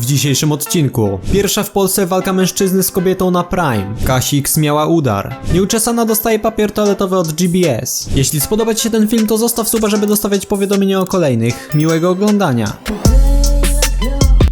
W dzisiejszym odcinku pierwsza w Polsce walka mężczyzny z kobietą na Prime. Kasix miała udar. Nieuczesana dostaje papier toaletowy od GBS. Jeśli spodoba Ci się ten film, to zostaw suba, żeby dostawiać powiadomienia o kolejnych. Miłego oglądania.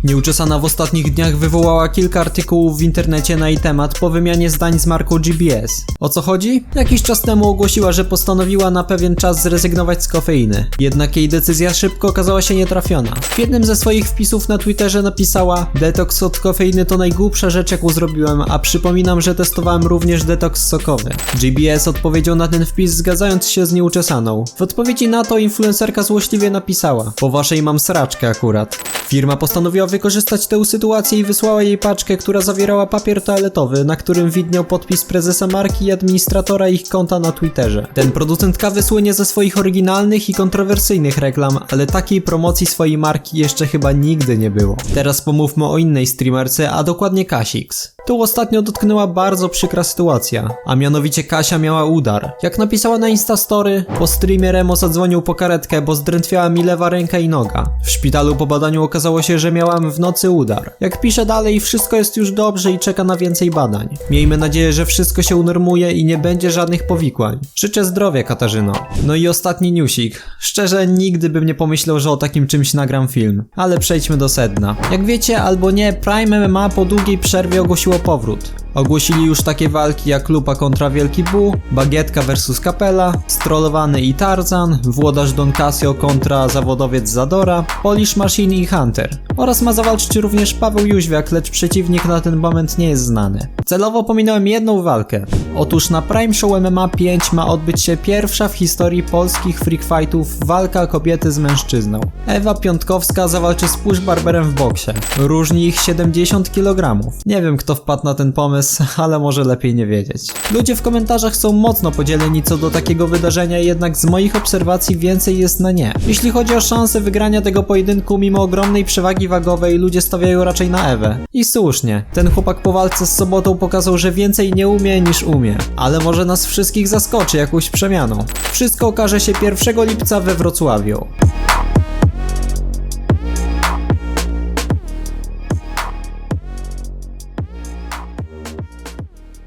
Nieuczesana w ostatnich dniach wywołała kilka artykułów w internecie na jej temat po wymianie zdań z marką GBS. O co chodzi? Jakiś czas temu ogłosiła, że postanowiła na pewien czas zrezygnować z kofeiny. Jednak jej decyzja szybko okazała się nietrafiona. W jednym ze swoich wpisów na Twitterze napisała Detoks od kofeiny to najgłupsza rzecz jaką zrobiłem, a przypominam, że testowałem również detoks sokowy. GBS odpowiedział na ten wpis zgadzając się z nieuczesaną. W odpowiedzi na to influencerka złośliwie napisała Po waszej mam sraczkę akurat. Firma postanowiła wykorzystać tę sytuację i wysłała jej paczkę, która zawierała papier toaletowy, na którym widniał podpis prezesa marki i administratora ich konta na Twitterze. Ten producent kawy słynie ze swoich oryginalnych i kontrowersyjnych reklam, ale takiej promocji swojej marki jeszcze chyba nigdy nie było. Teraz pomówmy o innej streamerce, a dokładnie Kasix. Tu ostatnio dotknęła bardzo przykra sytuacja, a mianowicie Kasia miała udar. Jak napisała na Instastory, po streamie Remo zadzwonił po karetkę, bo zdrętwiała mi lewa ręka i noga. W szpitalu po badaniu okazało się, że miałam w nocy udar. Jak pisze dalej, wszystko jest już dobrze i czeka na więcej badań. Miejmy nadzieję, że wszystko się unormuje i nie będzie żadnych powikłań. Życzę zdrowia, Katarzyno. No i ostatni newsik. Szczerze, nigdy bym nie pomyślał, że o takim czymś nagram film. Ale przejdźmy do sedna. Jak wiecie albo nie, Prime MMA po długiej przerwie ogłosiło powrót. Ogłosili już takie walki jak Lupa kontra Wielki Bu, Bagietka vs Kapela, Strollowany i Tarzan, Włodarz Don Casio kontra zawodowiec Zadora, Polish Machine i Hunter. Oraz ma zawalczyć również Paweł Jóźwiak, lecz przeciwnik na ten moment nie jest znany. Celowo pominąłem jedną walkę. Otóż na Prime Show MMA 5 ma odbyć się pierwsza w historii polskich freak fightów walka kobiety z mężczyzną. Ewa Piątkowska zawalczy z Push Barberem w boksie. Różni ich 70 kg. Nie wiem kto wpadł na ten pomysł, ale może lepiej nie wiedzieć. Ludzie w komentarzach są mocno podzieleni co do takiego wydarzenia, jednak z moich obserwacji więcej jest na nie. Jeśli chodzi o szansę wygrania tego pojedynku, mimo ogromnej przewagi wagowej, ludzie stawiają raczej na Ewę. I słusznie. Ten chłopak po walce z sobotą pokazał, że więcej nie umie niż umie. Ale może nas wszystkich zaskoczy jakąś przemianą. Wszystko okaże się 1 lipca we Wrocławiu.